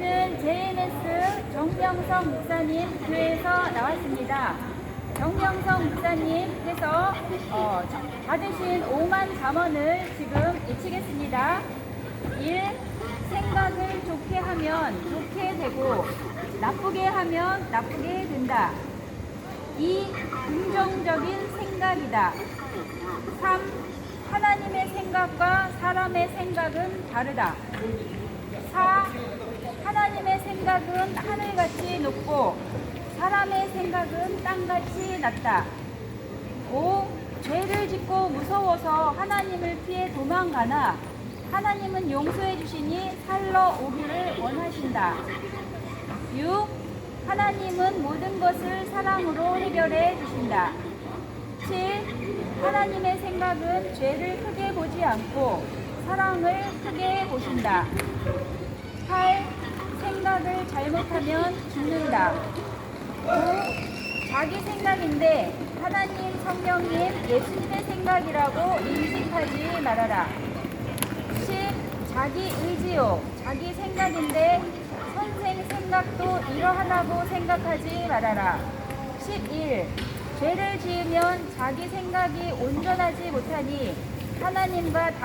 저는 JNS 정명성 목사님 교회에서 나왔습니다. 정명성 목사님께서 어, 받으신 5만 잠언을 지금 외치겠습니다. 1. 생각을 좋게 하면 좋게 되고 나쁘게 하면 나쁘게 된다. 2. 긍정적인 생각이다. 3. 하나님의 생각과 사람의 생각은 다르다. 4. 하나님의 생각은 하늘같이 높고 사람의 생각은 땅같이 낮다. 5. 죄를 짓고 무서워서 하나님을 피해 도망가나 하나님은 용서해 주시니 살러 오기를 원하신다. 6. 하나님은 모든 것을 사랑으로 해결해 주신다. 7. 하나님의 생각은 죄를 크게 보지 않고 사랑을 크게 보신다. 8. 생각을 잘못하면 죽는다. 9. 자기 생각인데 하나님, 성령님, 예수님의 생각이라고 인식하지 말아라. 10. 자기 의지요. 자기 생각인데 선생 생각도 이러하다고 생각하지 말아라. 11. 죄를 지으면 자기 생각이 온전하지 못하니 하나님과 다른